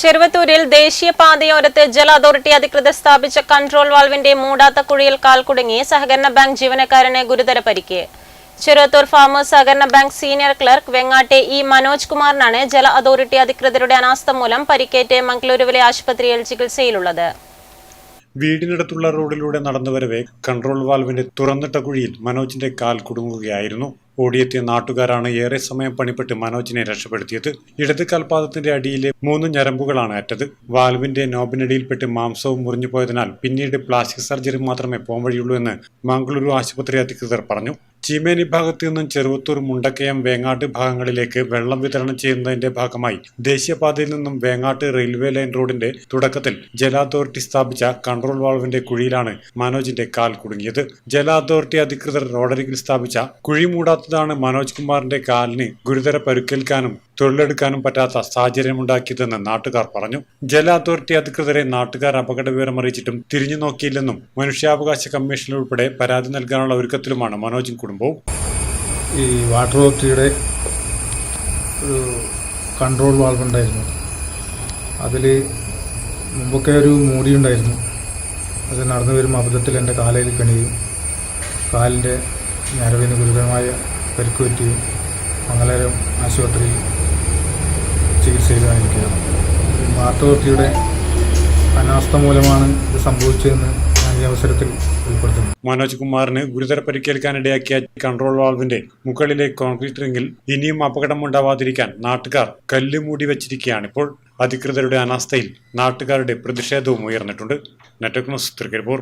ചെറുവത്തൂരിൽ ദേശീയപാതയോരത്ത് ജല അതോറിറ്റി അധികൃതർ സ്ഥാപിച്ച കൺട്രോൾ വാൾവിന്റെ മൂടാത്ത കുഴിയിൽ കാൽ കുടുങ്ങി സഹകരണ ബാങ്ക് ജീവനക്കാരന് ഗുരുതര പരിക്ക്. ചെറുവത്തൂർ ഫാമേഴ്സ് സഹകരണ ബാങ്ക് സീനിയർ ക്ലർക്ക് വെങ്ങാട്ടെ ഇ മനോജ് കുമാറിനാണ് ജല അതോറിറ്റി അധികൃതരുടെ അനാസ്ഥ മൂലം പരിക്കേറ്റ് മംഗളൂരുവിലെ ആശുപത്രിയിൽ ചികിത്സയിലുള്ളത്. വീടിനടുത്തുള്ള റോഡിലൂടെ നടന്നുവരവേ കൺട്രോൾ വാൽവിന്റെ തുറന്നിട്ട കുഴിയിൽ മനോജിന്റെ കാൽ കുടുങ്ങുകയായിരുന്നു. ഓടിയെത്തിയ നാട്ടുകാരാണ് ഏറെ സമയം പണിപ്പെട്ട് മനോജിനെ രക്ഷപ്പെടുത്തിയത്. ഇടത് കൽപാദത്തിന്റെ അടിയിലെ മൂന്ന് ഞരമ്പുകളാണ് അറ്റത്. വാൽവിന്റെ നോബിനടിയിൽപ്പെട്ട് മാംസവും മുറിഞ്ഞു പോയതിനാൽ പിന്നീട് പ്ലാസ്റ്റിക് സർജറി മാത്രമേ പോകാൻ വഴിയുള്ളൂ എന്ന് മംഗളൂരു ആശുപത്രി അധികൃതർ പറഞ്ഞു. ചീമേനി ഭാഗത്തു നിന്നും ചെറുവത്തൂർ മുണ്ടക്കയം വേങ്ങാട്ട് ഭാഗങ്ങളിലേക്ക് വെള്ളം വിതരണം ചെയ്യുന്നതിന്റെ ഭാഗമായി ദേശീയപാതയിൽ നിന്നും വേങ്ങാട്ട് റെയിൽവേ ലൈൻ റോഡിന്റെ തുടക്കത്തിൽ ജല അതോറിറ്റി സ്ഥാപിച്ച കൺട്രോൾ വാൾവിന്റെ കുഴിയിലാണ് മനോജിന്റെ കാൽ കുടുങ്ങിയത്. ജല അതോറിറ്റി അധികൃതർ റോഡരികിൽ സ്ഥാപിച്ച കുഴി മൂടാത്തതാണ് മനോജ് കുമാറിന്റെ കാലിന് ഗുരുതര പരുക്കേൽക്കാനും തൊഴിലെടുക്കാനും പറ്റാത്ത സാഹചര്യമുണ്ടാക്കിയതെന്ന് നാട്ടുകാർ പറഞ്ഞു. ജല അതോറിറ്റി അധികൃതരെ നാട്ടുകാർ അപകട വിവരം അറിയിച്ചിട്ടും തിരിഞ്ഞു നോക്കിയില്ലെന്നും മനുഷ്യാവകാശ കമ്മീഷനിൽ ഉൾപ്പെടെ പരാതി നൽകാനുള്ള ഒരുക്കത്തിലുമാണ് മനോജും കുടുംബവും. ഈ വാട്ടർ അതോറിറ്റിയുടെ ഒരു കൺട്രോൾ വാൾവ് ഉണ്ടായിരുന്നു. അതിൽ മുമ്പൊക്കെ ഒരു മൂടി ഉണ്ടായിരുന്നു. അത് നടന്നു വരുമ്പോൾ അബദ്ധത്തിൽ എന്റെ കാലയിൽ കണിയും കാലിന്റെ ഞരവിന് ഗുരുതരമായ പരിക്കുപറ്റിയും മംഗലാപുരം ആശുപത്രിയിൽ ചികിത്സയിലായിരിക്കുകയാണ്. വാട്ടർ അതോറിറ്റിയുടെ അനാസ്ഥ മൂലമാണ് ഇത് സംഭവിച്ചതെന്ന് ഈ അവസരത്തിൽ മനോജ് കുമാറിന് ഗുരുതര പരിക്കേൽക്കാനിടയാക്കിയ കൺട്രോൾ വാൾവിന്റെ മുകളിലെ കോൺക്രീറ്റ് റിംഗിൽ ഇനിയും അപകടം ഉണ്ടാവാതിരിക്കാൻ നാട്ടുകാർ കല്ല് മൂടി വച്ചിരിക്കുകയാണിപ്പോൾ. അധികൃതരുടെ അനാസ്ഥയിൽ നാട്ടുകാരുടെ പ്രതിഷേധവും ഉയർന്നിട്ടുണ്ട്. Network news Trikaripur.